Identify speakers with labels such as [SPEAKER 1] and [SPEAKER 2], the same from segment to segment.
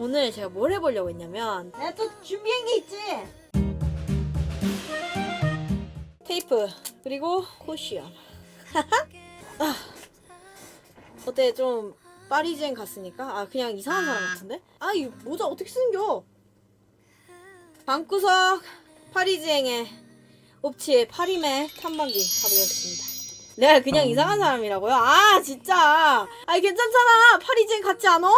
[SPEAKER 1] 오늘 제가 뭘 해보려고 했냐면
[SPEAKER 2] 내가 또 준비한 게 있지.
[SPEAKER 1] 테이프 그리고 쿠션 아, 어때? 좀 파리지엔 갔으니까? 아 그냥 이상한 사람 같은데? 아 이 모자 어떻게 쓰는겨? 방구석 파리지행의 옵치의 파리매 탐방기 가보겠습니다. 내가 그냥 이상한 사람이라고요? 아 진짜! 아니 괜찮잖아! 파리지행 같지 않아?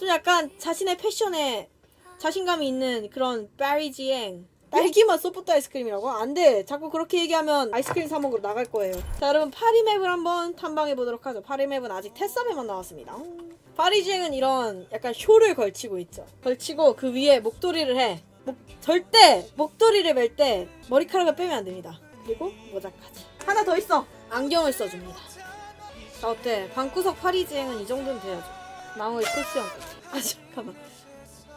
[SPEAKER 1] 좀 약간 자신의 패션에 자신감이 있는 그런 파리지행 딸기맛 소프트 아이스크림이라고? 안 돼. 자꾸 그렇게 얘기하면 아이스크림 사 먹으러 나갈 거예요. 자, 여러분 파리맵을 한번 탐방해 보도록 하죠. 파리맵은 아직 테스업에만 나왔습니다. 음. 파리지행은 이런 약간 쇼를 걸치고 있죠. 걸치고 그 위에 목도리를 해. 목, 절대 목도리를 멜 때 머리카락을 빼면 안 됩니다. 그리고 모자까지. 하나 더 있어. 안경을 써줍니다. 자, 어때? 방구석 파리지행은 이 정도는 돼야죠. 나머지 쿠션. 아, 잠깐만.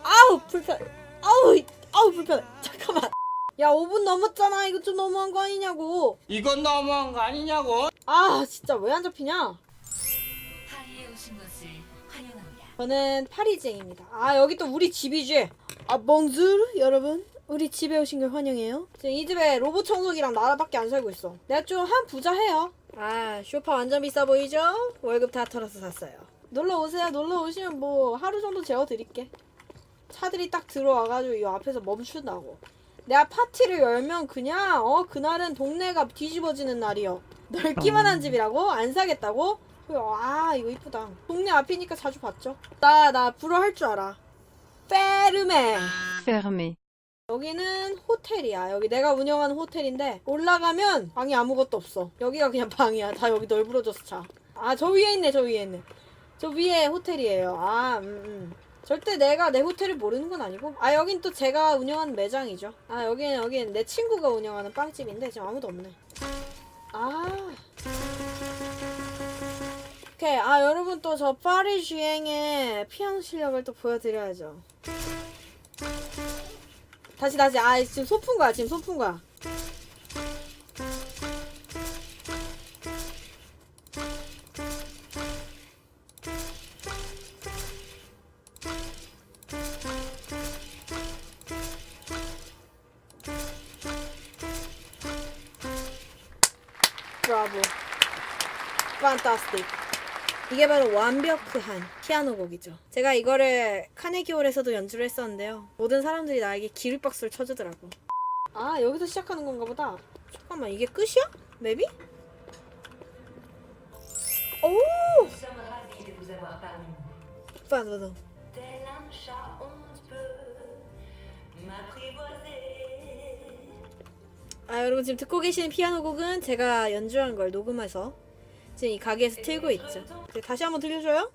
[SPEAKER 1] 아우, 불편. 아우, 이- 아우, 불편해. 잠깐만. 야, 5분 넘었잖아. 이거 좀 너무한 거 아니냐고.
[SPEAKER 3] 이건 너무한 거 아니냐고?
[SPEAKER 1] 아, 진짜 왜 안 잡히냐?
[SPEAKER 4] 파리에 오신 것을 환영합니다.
[SPEAKER 1] 저는 파리쟁입니다. 아, 여기 또 우리 집이지. 아, 멍즈르 여러분. 우리 집에 오신 걸 환영해요. 지금 이 집에 로봇 청소기랑 나라밖에 안 살고 있어. 내가 좀 한 부자해요. 아, 쇼파 완전 비싸 보이죠? 월급 다 털어서 샀어요. 놀러 오세요. 놀러 오시면 뭐 하루 정도 재워 드릴게. 차들이 딱 들어와가지고 이 앞에서 멈춘다고. 내가 파티를 열면 그냥 어 그날은 동네가 뒤집어지는 날이요. 넓기만 한 집이라고? 안 사겠다고? 아 이거 이쁘다. 동네 앞이니까 자주 봤죠. 나 나 불어 할 줄 알아. 페르메.
[SPEAKER 5] Fermé.
[SPEAKER 1] 여기는 호텔이야. 여기 내가 운영하는 호텔인데 올라가면 방이 아무것도 없어. 여기가 그냥 방이야. 다 여기 널브러져서 자. 아 저 위에 있네. 저 위에 있네. 저 위에 호텔이에요. 아 음, 음. 절대 내가 내 호텔을 모르는 건 아니고 아 여긴 또 제가 운영하는 매장이죠. 아 여기는 여기는 내 친구가 운영하는 빵집인데 지금 아무도 없네. 아. 오케이. 아 여러분 또 저 파리 주행의 피아노 실력을 또 보여드려야죠. 다시 다시 아 지금 소푼 거야 지금 소푼 거야 브라보 판타스틱 이게 바로 완벽한 피아노 곡이죠. 제가 이거를 카네기홀에서도 연주를 했었는데요. 모든 사람들이 나에게 기립박수를 쳐주더라고. 아 여기서 시작하는 건가 보다. 잠깐만 이게 끝이야? 맵이? 오! 빠져도. 아 여러분 지금 듣고 계시는 피아노 곡은 제가 연주한 걸 녹음해서 지금 이 가게에서 틀고 있죠. 네, 다시 한번 들려줘요.